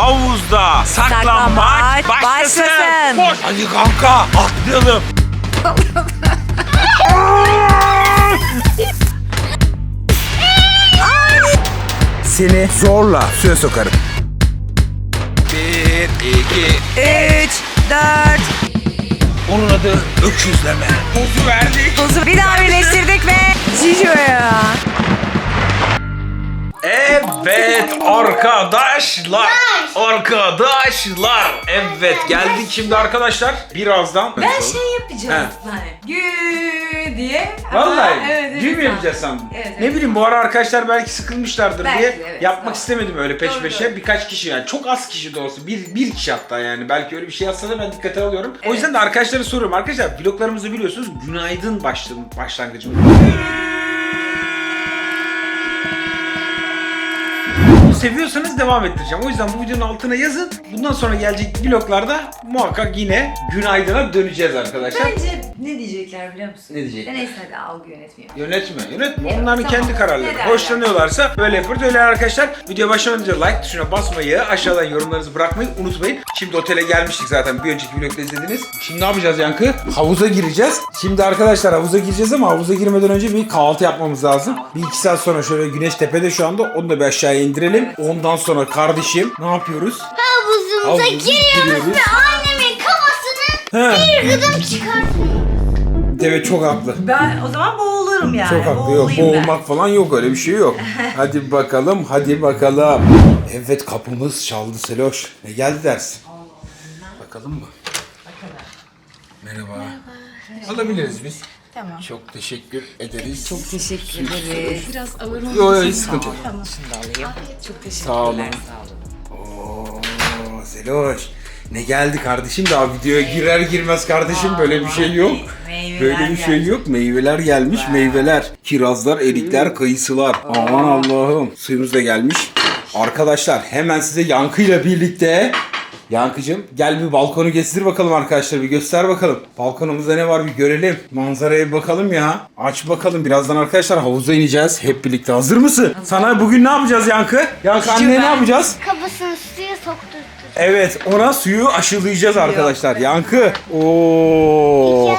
havuzda Saklambaç başlasın. başlasın. Koş. Hadi kanka atlayalım. Seni zorla suya sokarım. Bir, iki, 3, 4, onun adı öküzleme. Pozu verdik. buzu bir daha birleştirdik ve Cico'ya. Evet arkadaşlar. Arkadaşlar. Evet geldik şimdi arkadaşlar. Birazdan. Ben şey yapacağım hani. Gü diye. Ama- Vallahi evet, evet, tamam. yapacağız sandım? Evet, evet. Ne bileyim bu ara arkadaşlar belki sıkılmışlardır Belki diye evet, yapmak tamam. istemedim öyle peş Doğru, peşe. doğru. Birkaç kişi yani çok az kişi de olsa bir, bir kişi hatta yani belki öyle bir şey yazsa da ben dikkate alıyorum. O Evet. yüzden de arkadaşlara soruyorum. Arkadaşlar vloglarımızı biliyorsunuz günaydın başladım başlangıcımız. Seviyorsanız devam ettireceğim. O yüzden bu videonun altına yazın. Bundan sonra gelecek vloglarda muhakkak yine günaydına döneceğiz arkadaşlar. Bence ne diyecekler biliyor musun? Ne diyecekler? Neyse hadi algı yönetmiyor. Yönetme, yönetme. Evet, Onların tamam. kendi kararları. Hoşlanıyorlarsa böyle yaparız. Öyle arkadaşlar. Video başlamadan önce like tuşuna basmayı, aşağıdan yorumlarınızı bırakmayı unutmayın. Şimdi otele gelmiştik zaten. Bir önceki vlogda izlediniz. Şimdi ne yapacağız Yankı? Havuza gireceğiz. Şimdi arkadaşlar havuza gireceğiz ama havuza girmeden önce bir kahvaltı yapmamız lazım. Bir iki saat sonra şöyle güneş tepede şu anda. Onu da bir aşağıya indirelim. Ondan sonra kardeşim ne yapıyoruz? Havuzumuza Havuza giriyoruz giriyoruz. ve annemin kafasını He. bir gıdım çıkartıyor. Evet çok haklı. Ben o zaman boğulurum yani. Çok haklı yok. Boğulayım ben. Boğulmak falan yok öyle bir şey yok. hadi bakalım hadi bakalım. Evet kapımız çaldı Seloş. Ne geldi dersin? Bakalım mı? Merhaba. Alabiliriz biz. Tamam. Çok teşekkür ederiz. Çok Teşekkür ederiz. Biraz ağır oldu. Yok yok hiç sıkıntı yok. Çok teşekkür Sağ olun. Oo, Seloş. Ne geldi kardeşim daha videoya girer girmez kardeşim böyle bir şey yok. Meyveler Böyle bir şey geldi. yok. Meyveler gelmiş, meyveler. Kirazlar, erikler, kayısılar. Aman Allah'ım. Suyumuz da gelmiş. Arkadaşlar hemen size Yankı'yla birlikte Yankıcım gel bir balkonu gezdir bakalım arkadaşlar bir göster bakalım. Balkonumuzda ne var bir görelim. Manzaraya bir bakalım ya. Aç bakalım birazdan arkadaşlar havuza ineceğiz. Hep birlikte hazır mısın? Sana bugün ne yapacağız Yankı? Yankı anneye ne yapacağız? Kafasını suya sokturttu. Evet ona suyu aşılayacağız arkadaşlar. Yankı. Oo.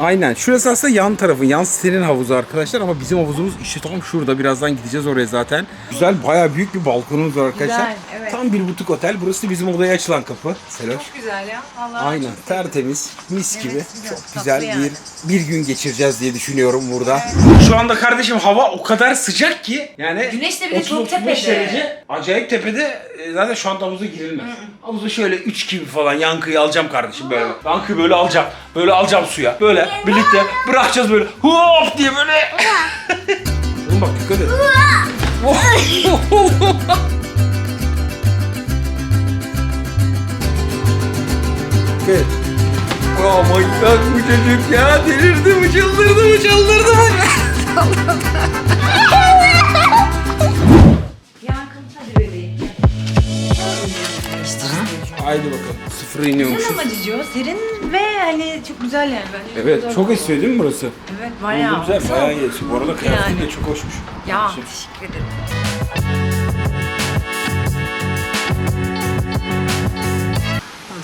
Aynen. Şurası aslında yan tarafın, yan sitenin havuzu arkadaşlar ama bizim havuzumuz işte tam şurada. Birazdan gideceğiz oraya zaten. Güzel, bayağı büyük bir balkonumuz var arkadaşlar. Güzel, evet. Tam bir butik otel. Burası da bizim odaya açılan kapı. Seloş. Çok güzel ya. Vallahi Aynen. çok Tertemiz, mis gibi. güzel, Çok tatlı güzel yani. bir bir gün geçireceğiz diye düşünüyorum burada. Şu anda kardeşim hava o kadar sıcak ki yani Güneş de bir 30-35 çok tepede. derece. Acayip tepede. E, Zaten şu anda havuza girilmez. Havuza şöyle 3 gibi falan yankıyı alacağım kardeşim böyle. Yankıyı böyle alacağım. Böyle alacağım suya. Böyle birlikte bırakacağız böyle. Hop diye böyle. Oğlum bak dikkat et. Dikkat et. Aa manyak bu çocuk ya delirdi mi çıldırdı mı çıldırdı mı? Haydi bakalım. Sıfıra iniyormuşuz. Güzel ama Cicio. Serin ve hani çok güzel yani. Bence Evet güzel. çok esiyor değil mi burası? Evet bayağı. güzel bayağı iyi esiyor. Bu arada kıyafetin Yani. de çok hoşmuş. Ya Şimdi- teşekkür ederim.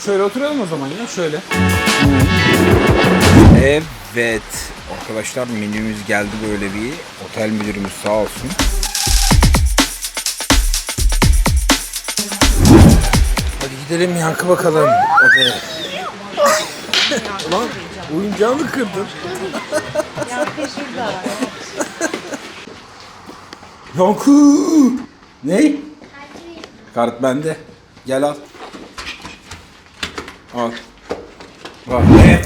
Şöyle oturalım o zaman ya şöyle. Evet arkadaşlar menümüz geldi böyle bir. Otel müdürümüz sağ olsun. Gidelim yankı bakalım odaya. Ulan oyuncağını kırdın. Yankı. Ne? Kart bende. Gel al. Al. Bak.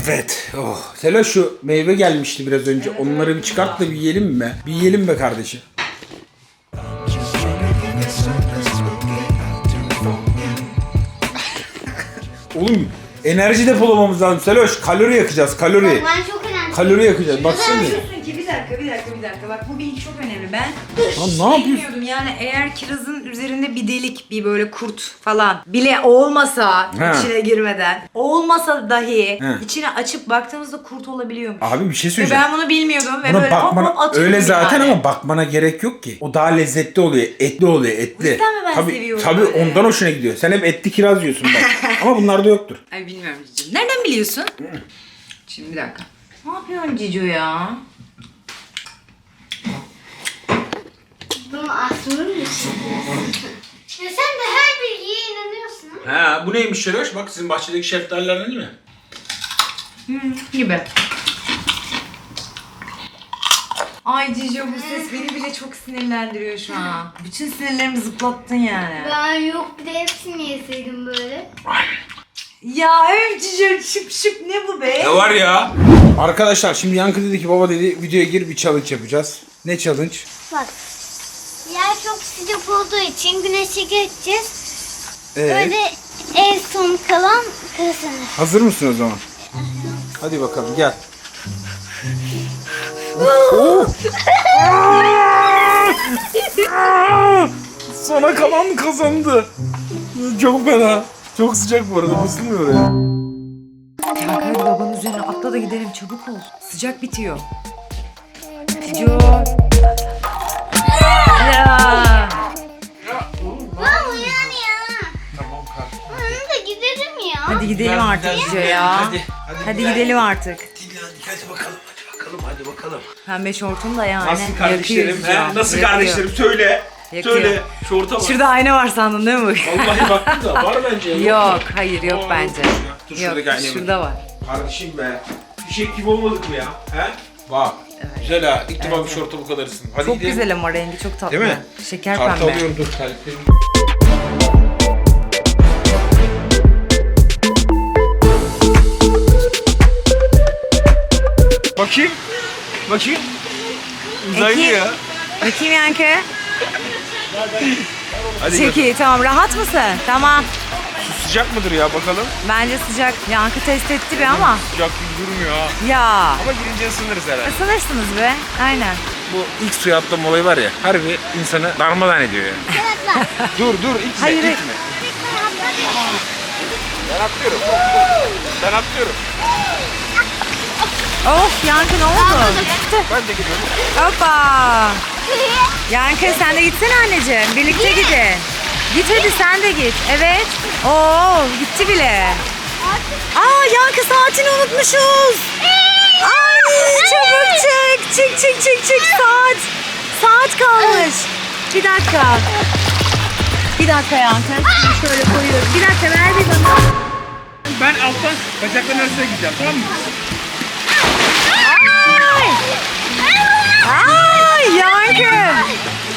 Evet. Oh. Selo şu meyve gelmişti biraz önce. Onları bir çıkart da bir yiyelim mi? Bir yiyelim be kardeşim. Oğlum enerji depolamamız lazım Seloş. Kalori yakacağız kalori. Ben çok önemli. Kalori yakacağız. Baksana. Dakika bir dakika bir dakika bak bu bilgi çok önemli. Ben Lan ne yapıyorsun? bilmiyordum yani eğer kirazın üzerinde bir delik bir böyle kurt falan bile olmasa Ha. içine girmeden olmasa dahi He. içine açıp baktığımızda kurt olabiliyormuş. Abi bir şey Ve söyleyeceğim. ben bunu bilmiyordum ve Buna böyle hop bakmana hop atıyordum öyle zaten yani. ama bakmana gerek yok ki. O daha lezzetli oluyor, etli oluyor, etli. yüzden mi ben tabii, seviyorum Tabii böyle? ondan hoşuna gidiyor. Sen hep etli kiraz yiyorsun bak. ama bunlarda yoktur. Ay bilmiyorum Cici. Nereden biliyorsun? Şimdi bir dakika. Ne yapıyorsun Cico ya? Bunu asılır mısın? ya sen de her bilgiye inanıyorsun. Ha bu neymiş Şeroş? Bak sizin bahçedeki şeftalilerden değil mi? Gibi. Ay Cico bu ses beni bile çok sinirlendiriyor şu an. Bütün sinirlerimi zıplattın yani. Ben yok bir de hepsini yeseydim böyle. Ya evet Cico şıp şıp ne bu be? Ne var ya? Arkadaşlar şimdi Yankı dedi ki baba dedi videoya gir bir challenge yapacağız. Ne challenge? Bak. Sıcak olduğu için güneşe geçeceğiz. Ee, Böyle en son kalan kazanır. hazır mısın o zaman? Hadi bakalım gel. Sona kalan kazandı. Çok fena. Çok sıcak bu arada basılmıyor ya. Ya hadi babanın üzerine atla da gidelim çabuk ol. Sıcak bitiyor. Cico. Cico ya. Hadi, hadi, Hadi gidelim artık. Dinlendik hadi bakalım hadi bakalım hadi bakalım. Pembe şortum da yani. Nasıl kardeşlerim? yakıyor He? Cico, Nasıl yakıyor. kardeşlerim? Söyle. Yakıyor. Söyle. Şorta bak. Şurada ayna var sandın değil mi? Vallahi baktım da var bence. Yok, hayır yok Aa, bence. yok ya. Dur Yok, şuradaki aynaya şurada var. Kardeşim be. Bir şey gibi olmadık mı ya? He? Bak. Güzel ha. İlk defa bir şorta bu kadar ısın. Hadi Çok gidelim. güzel ama rengi çok tatlı. Değil mi? Şeker Kart pembe. alıyorum dur terliklerimi. Bakayım. Bakayım. Uzaylı Peki. ya. Bakayım Yankı. Hadi Çok bakalım. iyi tamam rahat mısın? Tamam. Su sıcak mıdır ya bakalım. Bence sıcak. Yankı test etti bir ama. Sıcak gibi durmuyor ha. Ya. Ama girince ısınırız herhalde. Isınırsınız be. Aynen. Bu ilk suya atlama olayı var ya. Harbi insanı darmadan ediyor ya. dur dur itme Hayır, hayır. itme. Ben atlıyorum. Ben atlıyorum. Of Yankı ne oldu? Ben de gidiyorum. Hoppa. Yankı sen de gitsene anneciğim. Birlikte gidin. Git hadi sen de git. Evet. Oo gitti bile. Aa Yankı saatini unutmuşuz. Ay çabuk çık. Çık çık çık çık saat. Saat kalmış. Bir dakika. Bir dakika Yankı. Şunu şöyle koyuyorum. Bir dakika ver bir bana. Ben alttan bacakların arasına gideceğim tamam mı? Ay Yankı.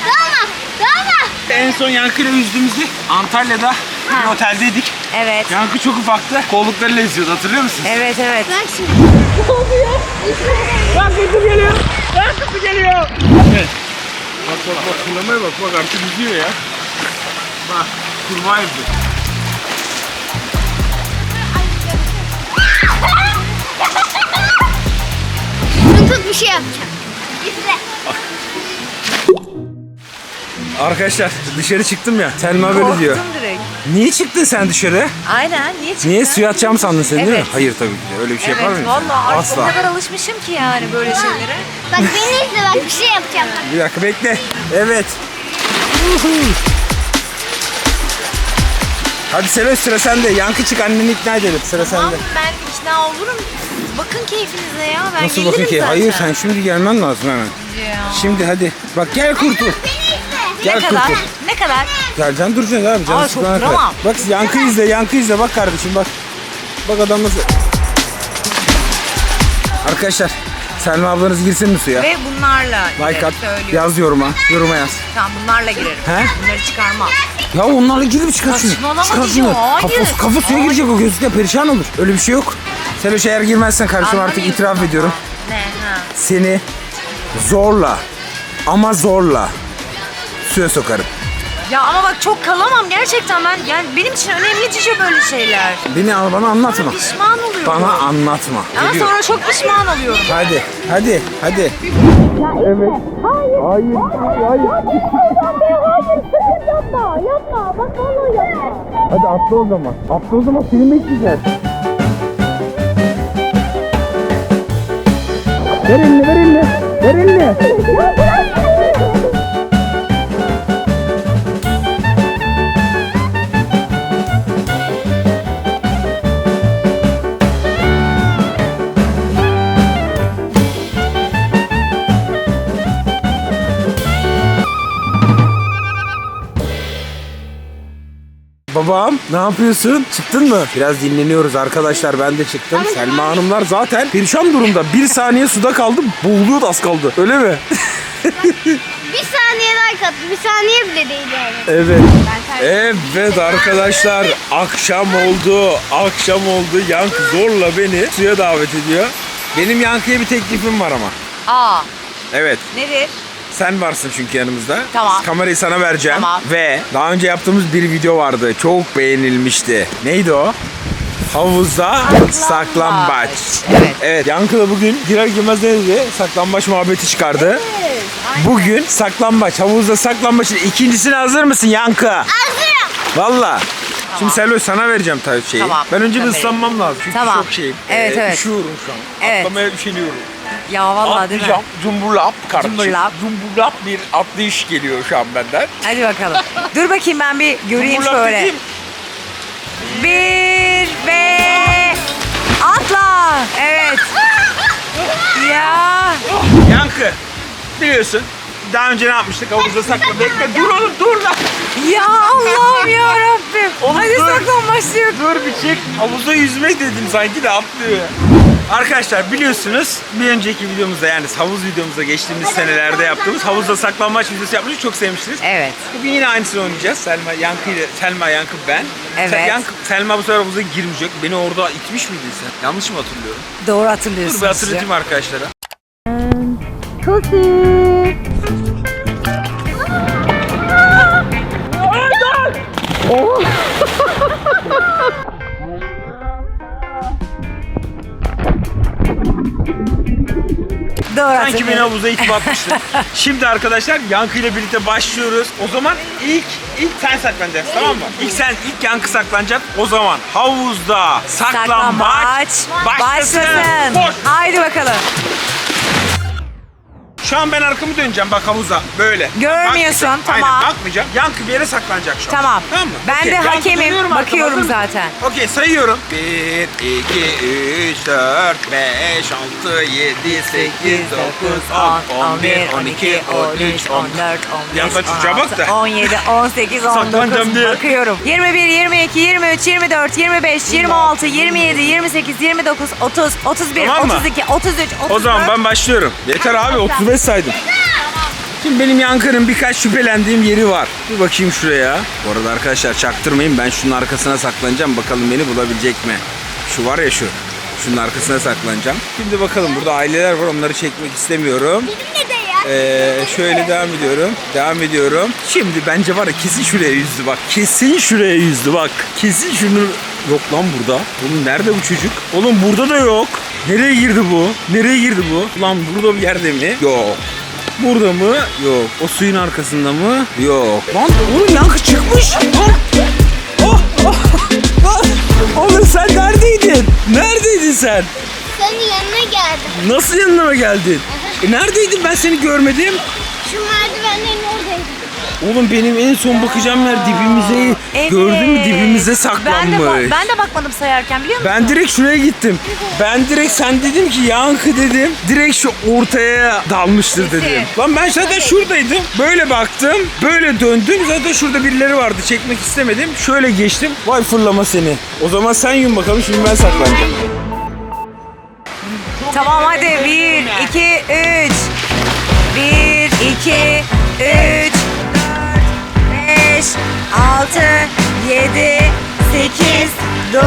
Dalma. Dalma. En son Yankı'yla yüzdüğümüzde Antalya'da bir oteldeydik. Evet. Yankı çok ufaktı. Kolluklarıyla yüzüyordu hatırlıyor musun? Evet evet. Bak şimdi. Yankısı geliyor. Yankısı geliyor. Evet. Bak bak bak kullanmaya bak bak artık yüzüyor ya. Bak kurbağa yüzüyor. Tutuk bir şey yapacağım. İzle. Arkadaşlar dışarı çıktım ya. Selma böyle diyor. Korktum direkt. Niye çıktın sen dışarı? Aynen. Niye çıktın? Niye suya atacağımı sandın sen değil mi? Evet. Hayır tabii ki de. Öyle bir şey yapar Evet mıyım? valla artık Asla. o kadar alışmışım ki yani böyle şeylere. Bak beni izle bak bir şey yapacağım. Bak. Bir dakika bekle. Evet. Hadi Selo sıra sende. Yankı çık anneni ikna edelim. Sıra Tamam sende. ben ikna olurum. Bakın keyfinize ya. Ben Nasıl gelirim bakın ki? zaten. Hayır sen şimdi gelmen lazım hemen. Ya. Şimdi hadi. Bak gel kurtul. Gel ne kadar? kurtul. Ne kadar? Geleceksin duracaksın abi. Canı Aa, çok sıkılana kadar. duramam. Bak yankı izle yankı izle. Bak kardeşim bak. Bak adam nasıl. Arkadaşlar Selma ablanız girsin mi suya? Ve bunlarla Like at. söylüyorum. Yaz yoruma. Yoruma yaz. Tamam bunlarla girerim. He? Bunları çıkarmam. Ya onlarla girip çıkar şunu. Saçmalama şunu. hayır. Kafa, kafa suya girecek o gözlükle perişan olur. Öyle bir şey yok. Seloş eğer girmezsen kardeşim artık Anlamıyorsun itiraf ama. ediyorum. Ne ha? Seni zorla ama zorla suya sokarım. Ya ama bak çok kalamam gerçekten ben. Yani benim için önemli Cici böyle şeyler. Beni al bana anlatma. Pişman oluyorum. Bana anlatma. Ama Geliyor. sonra çok pişman oluyorum. Hadi, hadi, hadi. Evet. Hayır. Hayır. Yapma yapma bak vallahi yapma. Hadi atla o zaman. Atla o zaman film bekleyeceğiz. Ver elini, ver elini. Ver elini. Babam ne yapıyorsun? Çıktın mı? Biraz dinleniyoruz arkadaşlar ben de çıktım. Selma Hanımlar zaten perişan durumda. Bir saniye suda kaldı boğuluyordu az kaldı. Öyle mi? Bir saniye like attı. Bir saniye bile değil yani. Evet. Evet arkadaşlar akşam oldu. Akşam oldu. Yankı zorla beni suya davet ediyor. Benim Yankı'ya bir teklifim var ama. Aa Evet. nedir? Sen varsın çünkü yanımızda. Tamam. Kamerayı sana vereceğim. Tamam. Ve daha önce yaptığımız bir video vardı. Çok beğenilmişti. Neydi o? Havuzda saklambaç. Evet. Evet. Yankı da bugün girer girmez ne dedi? Saklambaç muhabbeti çıkardı. Bugün saklambaç. Havuzda saklambaçın ikincisine hazır mısın Yankı? Hazırım. Valla. Şimdi Selvi sana vereceğim tabii şeyi. Tamam, Ben önce bir tabii. ıslanmam lazım. Çünkü Tamam. çok şeyim. Evet, evet. Üşüyorum şu an. Evet. Atlamaya üşeniyorum. Ya vallahi değil mi? Atlayacağım. Cumburlap kardeşim. Cumburlap. Cumburlap bir atlayış geliyor şu an benden. Hadi bakalım. Dur bakayım ben bir göreyim Cumburlap şöyle. dediğim Bir ve atla. Evet. Ya. Yankı. Biliyorsun. Daha önce ne yapmıştık? Havuzda sakla. Bekle dur oğlum dur lan. Ya Allah'ım ya Rabbim. Oğlum Hadi dur. saklan başlıyor. Dur bir çek. Havuzda yüzmek dedim sanki de atlıyor. Arkadaşlar biliyorsunuz bir önceki videomuzda yani havuz videomuzda geçtiğimiz senelerde yaptığımız havuzda saklanmaç videosu yapmıştık. Çok sevmiştiniz. Evet. Bugün yine aynısını oynayacağız. Selma Yankı ile Selma Yankı ben. Evet. Sel- Yankı, Selma bu sefer havuza girmeyecek. Beni orada itmiş miydin sen? Yanlış mı hatırlıyorum? Doğru hatırlıyorsunuz. Dur bir hatırlatayım arkadaşlara. Doğru Sanki hatırlıyorum. havuza itip atmıştın. Şimdi arkadaşlar Yankı ile birlikte başlıyoruz. O zaman ilk ilk sen saklanacaksın tamam mı? İlk sen ilk Yankı saklanacak. O zaman havuzda saklambaç Saklambaç başlasın. başlasın. Şu an ben arkamı döneceğim bak havuza böyle. Görmüyorsun, Bakmayacağım. tamam. Aynen bakmayacağım. Yankı bir yere saklanacak şu an. Tamam. Tamam mı? Ben Okey, de Yankı hakemim. dönüyorum arkama, Bakıyorum hazır mısın? zaten. Okey sayıyorum. 1, 2, 3, 4, 5, 6, 7, 8, 9, 10, 11, 12, 13, 14. 14, 15, Yankı çocuğa bak da. 17, 18, 19. Saklanacağım diye. Bakıyorum. 21, 22, 23, 24, 25, 26, 27, 28, 29, 30, 31, Tamam mı? 32, 33, 34. O zaman ben başlıyorum. Yeter abi 35 saydım. Şimdi benim Yankı'nın birkaç şüphelendiğim yeri var. Bir bakayım şuraya. Bu arada arkadaşlar çaktırmayın ben şunun arkasına saklanacağım. Bakalım beni bulabilecek mi? Şu var ya şu. Şunun arkasına saklanacağım. Şimdi bakalım burada aileler var onları çekmek istemiyorum. Ee, şöyle devam ediyorum. Devam ediyorum. Şimdi bence var ya kesin şuraya yüzdü bak. Kesin şuraya yüzdü bak. Kesin şunu... Yok lan burada. Oğlum nerede bu çocuk? Oğlum burada da yok. Nereye girdi bu? Nereye girdi bu? Lan burada bir yerde mi? Yok. Burada mı? Yok. O suyun arkasında mı? Yok. Lan oğlum yankı çıkmış. Lan. Oh, oh, oh. Oğlum sen neredeydin? Neredeydin sen? Senin yanına geldim. Nasıl yanıma geldin? E neredeydin ben seni görmedim. Şu. Oğlum benim en son bakacağım yer dibimize. Evet. Gördün mü dibimize Ben de, saklanmış. ba- ben de bakmadım sayarken biliyor musun? Ben direkt şuraya gittim. Ben direkt sen dedim ki yankı dedim. Direkt şu ortaya dalmıştır Kesin. dedim. Lan ben zaten şuradaydım. Böyle baktım. Böyle döndüm. Zaten şurada birileri vardı. Çekmek istemedim. Şöyle geçtim. Vay fırlama seni. O zaman sen yum bakalım. Şimdi ben saklanacağım. Tamam hadi 1, 2, 3. 1, 2, 3, 4, 5, 6, 7, 8, 9,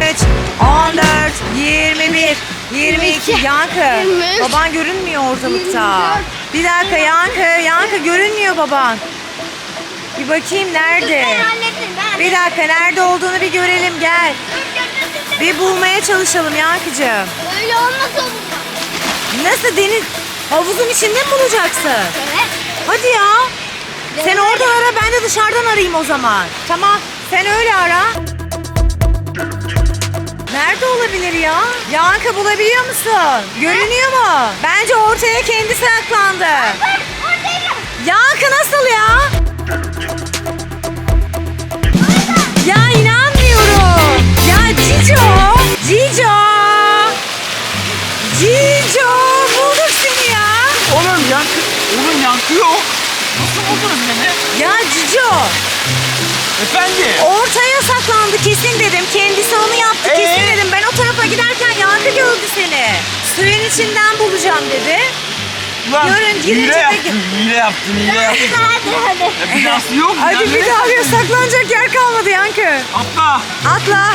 13, 14, 21, 22. Yankı. 23, Baban görünmüyor ortalıkta. 24, Bir dakika Yankı, Yankı görünmüyor baban. Bir bakayım nerede? Bir dakika nerede olduğunu bir görelim gel. Bir bulmaya çalışalım Yankıcığım. Öyle olmaz olur. Nasıl deniz havuzun içinde mi bulacaksın? Evet. Hadi ya. Sen oradan ara ben de dışarıdan arayayım o zaman. Tamam sen öyle ara. Nerede olabilir ya? Yankı bulabiliyor musun? Görünüyor mu? Bence ortaya kendi saklandı. Yankı nasıl ya? Ya inanmıyorum. Ya. Cico. Cico. Efendim? Ortaya saklandı kesin dedim. Kendisi onu yaptı kesin Ee? dedim. Ben o tarafa giderken yankı gördü seni. Suyun içinden bulacağım dedi. Lan Yarın girince hile de- yaptın, hile yaptın, hile yaptın. Hadi hadi. Ya bir dansı yok mu? Hadi Yani? bir daha bir saklanacak yer kalmadı yankı. Atla. Atla.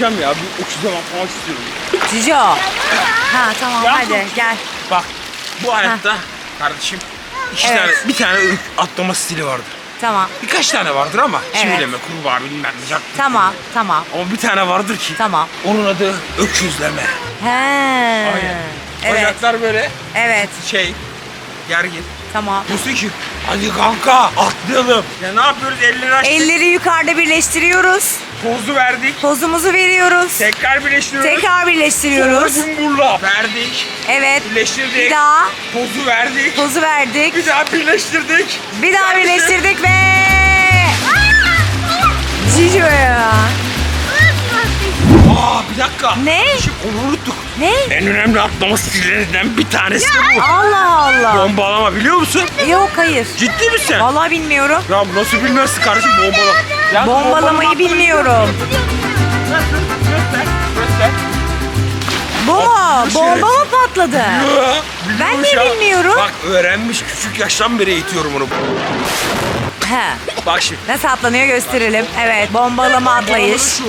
Bir de atlayacağım ya. Bir öküze bakmak istiyorum. Cico. Ha tamam Yankı. hadi gel. Bak bu hayatta kardeşim iki Evet. tane, bir tane ök- atlama stili vardır. Tamam. Birkaç tane vardır ama Evet. çivileme, kurbağa bilmem ne. yak- Tamam tamam. Ama bir tane vardır ki Tamam. onun adı öküzleme. He. Evet. Bacaklar böyle Evet. şey gergin. Tamam. Diyorsun ki hadi kanka atlayalım. Ya ne yapıyoruz elleri açtık. Elleri yukarıda birleştiriyoruz. Pozu verdik. Pozumuzu veriyoruz. Tekrar birleştiriyoruz. Tekrar birleştiriyoruz. Sonra cumburla verdik. Evet. Birleştirdik. Bir daha Pozu verdik. pozu verdik. Bir daha birleştirdik. Bir daha birleştirdik ve... Cico ya. Aa dakika. Ne? Onu unuttuk. Ne? En önemli atlama stillerinden bir tanesi de bu. Allah Allah. Bombalama biliyor musun? Yok hayır. Ciddi misin? Vallahi bilmiyorum. Ya nasıl bilmezsin kardeşim bombalama. Ya Bombalamayı bilmiyorum. Bu Bomba mı patladı? Ya, Ben biliyormuş de ya. bilmiyorum. Bak öğrenmiş küçük yaştan beri eğitiyorum onu. He. Bak şimdi. Nasıl atlanıyor gösterelim. Evet. Bombalama atlayış. Şu.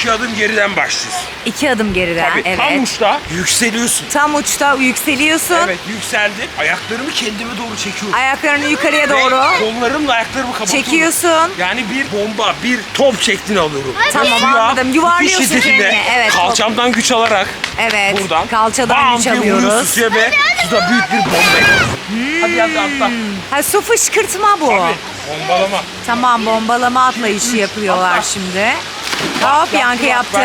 İki adım geriden başlıyorsun. İki adım geriden. Tabii evet. tam uçta yükseliyorsun. Tam uçta yükseliyorsun. Evet yükseldim. Ayaklarımı kendime doğru çekiyorum. Ayaklarını yukarıya Ve doğru kollarımla ayaklarımı kapatıyorum. çekiyorsun. Yani bir bomba, bir top şeklini alıyorum. Tamam, Suya anladım. Yuvarlıyorsun kendini. Evet, Kalçamdan güç alarak Evet. buradan Kalçadan bam güç alıyoruz. suya ve suda büyük bir bomba yapıyorsun. Hadi hadi atla. Ha su fışkırtma bu. Abi bombalama. Tamam bombalama atlayışı yapıyorlar Atla. şimdi. Hop yankı yaptı.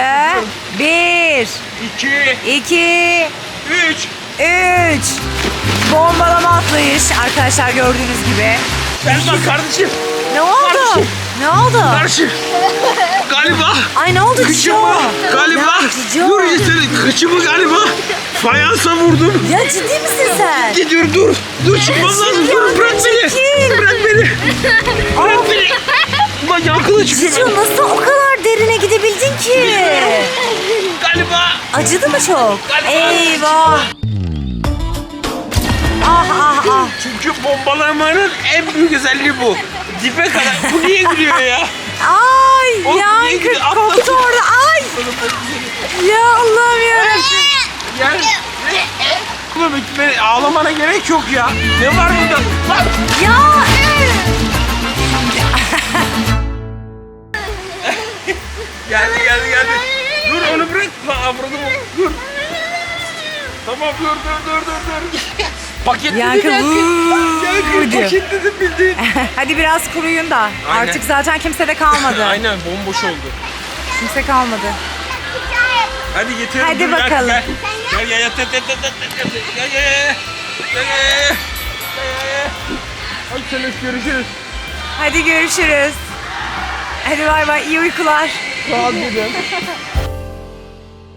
Bir, İki, iki, üç. üç. Bombalama atlayış arkadaşlar gördüğünüz gibi. Selma kardeşim. Ne oldu? Kardeşim. Ne oldu? Kardeşim. Galiba. Ay ne oldu Cico? Kıçımı galiba. Ya Cico. Dur yeter. Kıçımı galiba. Fayansa vurdum. Ya ciddi misin sen? Gidiyor dur. Dur çıkmam lazım. Dur bırak beni. Bırak beni. Bırak beni. Ulan yankılı çıkıyor. Cico nasıl o kadar derine gidebildin ki? Galiba. Acıdı mı çok? Galiba. Eyvah. Ah ah ah. Çünkü bombalamanın en büyük özelliği bu. Dibe kadar. Bu niye gülüyor ya? Ay Oğlum, niye yankı gidiyor? Atla. orada. Ay. Ya Allah'ım yarabbim. Yani. Oğlum ağlamana gerek yok ya. Ne var burada? Bak. Ya. Tamam dur dur dur dur dur. Paketledim Yankı vuuu Yankı diyor. paketledim bildiğin. Hadi biraz kuruyun da. Aynen. Artık zaten kimse de kalmadı. Aynen bomboş oldu. Kimse kalmadı. Hadi getiriyorum. Hadi Dur, bakalım. Gel gel gel yat yat. Gel gel gel. Gel gel gel. Gel. Hadi Seles görüşürüz. Hadi görüşürüz. Hadi bay bay iyi uykular. Sağ ol dedim.